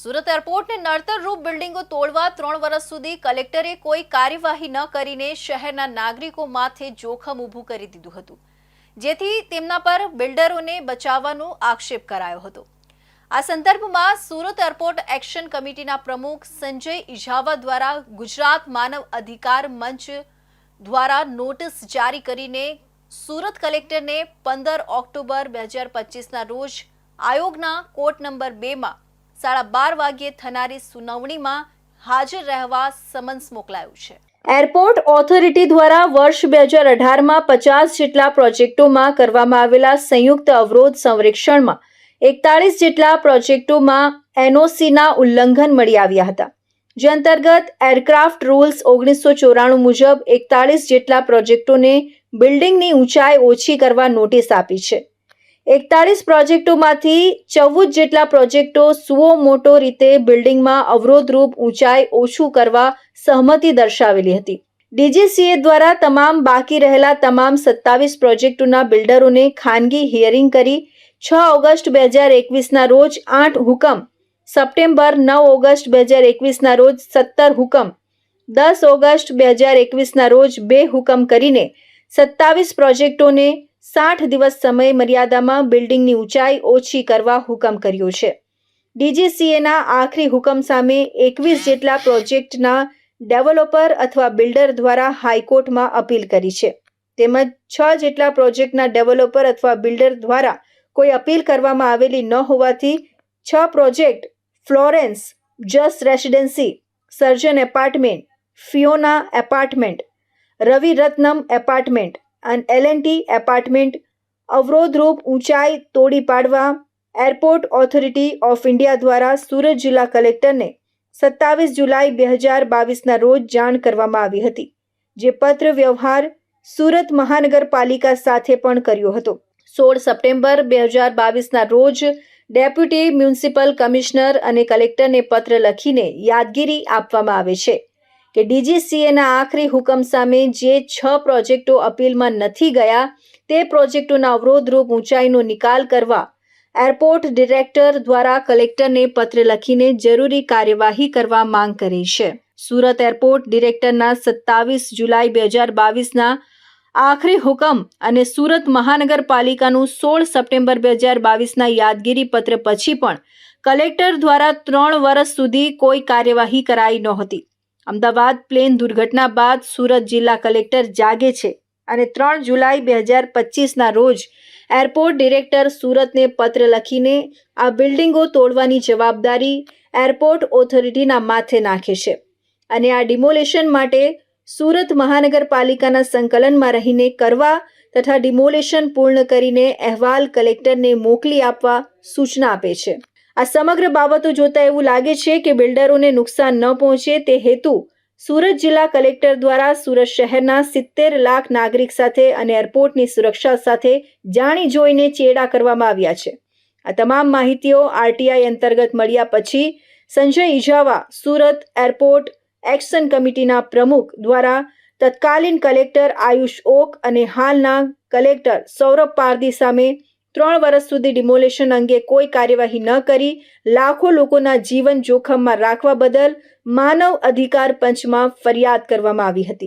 સુરત એરપોર્ટને નડતરરૂપ બિલ્ડિંગો તોડવા ત્રણ વર્ષ સુધી કલેક્ટરે કોઈ કાર્યવાહી ન કરીને શહેરના નાગરિકો માથે જોખમ ઊભું કરી દીધું હતું. જેથી તેમના પર બિલ્ડરોને બચાવવાનો આક્ષેપ કરાયો હતો. આ સંદર્ભમાં સુરત એરપોર્ટ એક્શન કમિટીના પ્રમુખ સંજય ઇજાવા દ્વારા ગુજરાત માનવ અધિકાર મંચ દ્વારા નોટિસ જારી કરીને સુરત કલેક્ટરને પંદર ઓક્ટોબર બે હજાર પચીસના રોજ આયોગના કોર્ટ નંબર બેમાં સાડા બાર વાગ્યે થનારી સુનાવણીમાં હાજર રહેવા સમન્સ મોકલાયું છે. એરપોર્ટ ઓથોરિટી દ્વારા વર્ષ બે હજાર અઢારમાં પચાસ જેટલા પ્રોજેક્ટોમાં કરવામાં આવેલા સંયુક્ત અવરોધ સંરક્ષણમાં એકતાળીસ જેટલા પ્રોજેક્ટોમાં એનઓસીના ઉલ્લંઘન મળી આવ્યા હતા. જે અંતર્ગત એરક્રાફ્ટ રૂલ્સ ઓગણીસો ચોરાણું મુજબ એકતાળીસ જેટલા પ્રોજેક્ટોને બિલ્ડિંગની ઊંચાઈ ઓછી કરવા નોટિસ આપી છે. એકતાળીસ પ્રોજેક્ટોમાંથી ચૌદ જેટલા પ્રોજેક્ટો સુઓ મોટો રીતે બિલ્ડિંગમાં અવરોધરૂપ ઊંચાઈ ઓછું કરવા સહમતિ દર્શાવેલી હતી. ડીજીસીએ દ્વારા તમામ બાકી રહેલા તમામ સત્તાવીસ પ્રોજેક્ટોના બિલ્ડરોને ખાનગી હિયરિંગ કરી છ ઓગસ્ટ બે હજાર એકવીસના રોજ આઠ હુકમ, સપ્ટેમ્બર નવ ઓગસ્ટ બે હજાર એકવીસના રોજ સત્તર હુકમ, દસ ઓગસ્ટ બે હજાર એકવીસના રોજ બે હુકમ કરીને સત્તાવીસ પ્રોજેક્ટોને સાઠ દિવસ સમય મર્યાદામાં બિલ્ડિંગની ઊંચાઈ ઓછી કરવા હુકમ કર્યો છે. ડીજીસીએના આખરી હુકમ સામે એકવીસ જેટલા પ્રોજેક્ટના ડેવલપર અથવા બિલ્ડર દ્વારા હાઈકોર્ટમાં અપીલ કરી છે. તેમજ છ જેટલા પ્રોજેક્ટના ડેવલપર અથવા બિલ્ડર દ્વારા કોઈ અપીલ કરવામાં આવેલી ન હોવાથી છ project Florence, Jas residency, Sarjan apartment, Fiona apartment, Ravi Ratnam apartment અને એલએનટી એપાર્ટમેન્ટ અવરોધરૂપ ઊંચાઈ તોડી પાડવા એરપોર્ટ ઓથોરિટી ઓફ ઇન્ડિયા દ્વારા સુરત જિલ્લા કલેક્ટરને સત્તાવીસ જુલાઈ બે હજાર બાવીસના રોજ જાણ કરવામાં આવી હતી, જે પત્ર વ્યવહાર સુરત મહાનગરપાલિકા સાથે પણ કર્યો હતો. સોળ સપ્ટેમ્બર બે હજાર બાવીસના રોજ ડેપ્યુટી મ્યુનિસિપલ કમિશનર અને કલેક્ટરને પત્ર લખીને યાદગીરી આપવામાં આવે છે. કે ડીજીસીએના આખરી હુકમ સામે જે છ પ્રોજેક્ટો અપીલમાં નથી ગયા, તે પ્રોજેક્ટોના અવરોધરૂપ ઊંચાઈનો નિકાલ કરવા એરપોર્ટ ડિરેક્ટર દ્વારા કલેક્ટરને પત્ર લખીને જરૂરી કાર્યવાહી કરવા માંગ કરી છે. સુરત એરપોર્ટ ડિરેક્ટરના સત્તાવીસ જુલાઈ બે હજાર બાવીસના આખરી હુકમ અને સુરત મહાનગરપાલિકાનું સોળ સપ્ટેમ્બર બે હજાર બાવીસના યાદગીરી પત્ર પછી પણ કલેક્ટર દ્વારા ત્રણ વર્ષ સુધી કોઈ કાર્યવાહી કરાઈ નહોતી. અમદાવાદ પ્લેન દુર્ઘટના બાદ સુરત જિલ્લા કલેક્ટર જાગે છે અને ત્રણ જુલાઈ બે હજાર પચીસના રોજ એરપોર્ટ ડિરેક્ટર સુરતને પત્ર લખીને આ બિલ્ડિંગો તોડવાની જવાબદારી એરપોર્ટ ઓથોરિટીના માથે નાખે છે અને આ ડિમોલેશન માટે સુરત મહાનગરપાલિકાના સંકલનમાં રહીને કરવા તથા ડિમોલેશન પૂર્ણ કરીને અહેવાલ કલેક્ટરને મોકલી આપવા સૂચના આપે છે. આ સમગ્ર બાબતો જોતા એવું લાગે છે કે બિલ્ડરોને નુકસાન ન પહોંચે તે હેતુ સુરત જિલ્લા કલેક્ટર દ્વારા સુરત શહેરના સિત્તેર લાખ નાગરિક સાથે અને એરપોર્ટની સુરક્ષા સાથે જાણી જોઈને ચેડા કરવામાં આવ્યા છે. આ તમામ માહિતીઓ આરટીઆઈ અંતર્ગત મળ્યા પછી સંજય ઇજાવા સુરત એરપોર્ટ એક્શન કમિટીના પ્રમુખ દ્વારા તત્કાલીન કલેક્ટર આયુષ ઓક અને હાલના કલેક્ટર સૌરભ પારદી સામે ત્રણ વર્ષ સુધી ડિમોલેશન અંગે કોઈ કાર્યવાહી ન કરી. લાખો લોકોના જીવન જોખમમાં રાખવા બદલ માનવ અધિકાર પંચમાં ફરિયાદ કરવામાં આવી હતી.